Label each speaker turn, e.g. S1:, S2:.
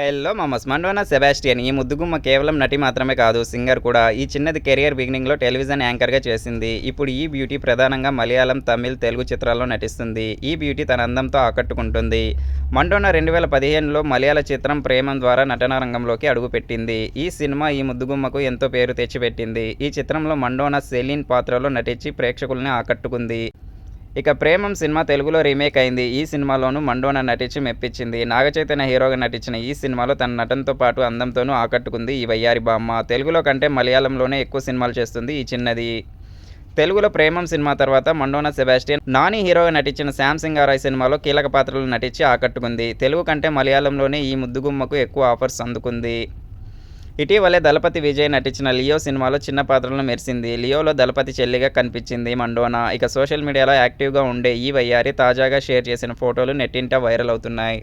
S1: Hello మా మండోనా Sebastian. ఈ ముద్దుగుమ్మ కేవలం నటి మాత్రమే కాదు సింగర్ కూడా. ఈ చిన్నది కెరియర్ బిగినింగ్లో టెలివిజన్ యాంకర్గా చేసింది. ఇప్పుడు ఈ బ్యూటీ ప్రధానంగా మలయాళం తమిళ్ తెలుగు చిత్రాల్లో నటిస్తుంది. ఈ బ్యూటీ తన అందంతో ఆకట్టుకుంటుంది. మండోనా రెండు వేల పదిహేనులో మలయాళ చిత్రం ప్రేమం ద్వారా నటన రంగంలోకి అడుగుపెట్టింది. ఈ సినిమా ఈ ముద్దుగుమ్మకు ఎంతో పేరు తెచ్చిపెట్టింది. ఈ చిత్రంలో మండోనా సెలీన్ పాత్రలో నటించి ప్రేక్షకుల్ని ఆకట్టుకుంది. ఇక ప్రేమం సినిమా తెలుగులో రీమేక్ అయింది. ఈ సినిమాలోనూ మండోన నటించి మెప్పించింది. నాగచైతన్య హీరోగా నటించిన ఈ సినిమాలో తన నటనతో పాటు అందంతోనూ ఆకట్టుకుంది ఈ వయ్యారి బామ్మ. తెలుగులో కంటే మలయాళంలోనే ఎక్కువ సినిమాలు చేస్తుంది ఈ చిన్నది. తెలుగులో ప్రేమం సినిమా తర్వాత మండోన సెబాస్టియన్ నాని హీరోగా నటించిన శ్యామ్ సింగారాయ్ సినిమాలో కీలక పాత్రలు నటించి ఆకట్టుకుంది. తెలుగు కంటే మలయాళంలోనే ఈ ముద్దుగుమ్మకు ఎక్కువ ఆఫర్స్ అందుకుంది. ఇటీవలే దళపతి విజయ్ నటించిన లియో సినిమాలో చిన్న పాత్రలను మెరిసింది. లియోలో దళపతి చెల్లిగా కనిపించింది మండోనా. ఇక సోషల్ మీడియాలో యాక్టివ్గా ఉండే ఈ వయ్యారి తాజాగా షేర్ చేసిన ఫోటోలు నెట్టింట వైరల్ అవుతున్నాయి.